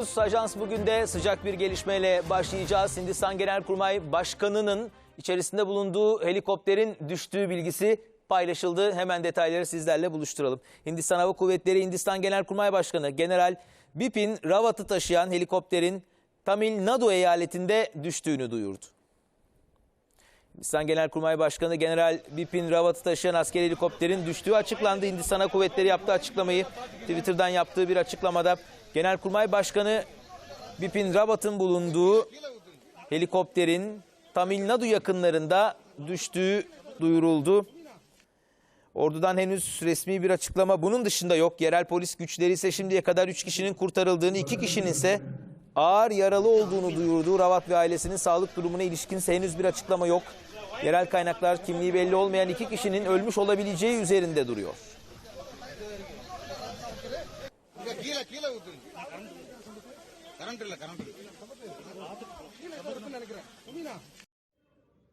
Ajans bugün de sıcak bir gelişmeyle başlayacağız. Hindistan Genelkurmay Başkanı'nın içerisinde bulunduğu helikopterin düştüğü bilgisi paylaşıldı. Hemen detayları sizlerle buluşturalım. Hindistan Hava Kuvvetleri Hindistan Genelkurmay Başkanı General Bipin Rawat'ı taşıyan helikopterin Tamil Nadu eyaletinde düştüğünü duyurdu. Hindistan Genelkurmay Başkanı General Bipin Rawat'ı taşıyan askeri helikopterin düştüğü açıklandı. Hindistan Hava Kuvvetleri yaptığı açıklamayı Twitter'dan yaptığı bir açıklamada Genelkurmay Başkanı Bipin Rawat'ın bulunduğu helikopterin Tamil Nadu yakınlarında düştüğü duyuruldu. Ordudan henüz resmi bir açıklama bunun dışında yok. Yerel polis güçleri ise şimdiye kadar 3 kişinin kurtarıldığını, 2 kişinin ise ağır yaralı olduğunu duyurduğu Ravat ve ailesinin sağlık durumuna ilişkin henüz bir açıklama yok. Yerel kaynaklar kimliği belli olmayan iki kişinin ölmüş olabileceği üzerinde duruyor. Current இல்லை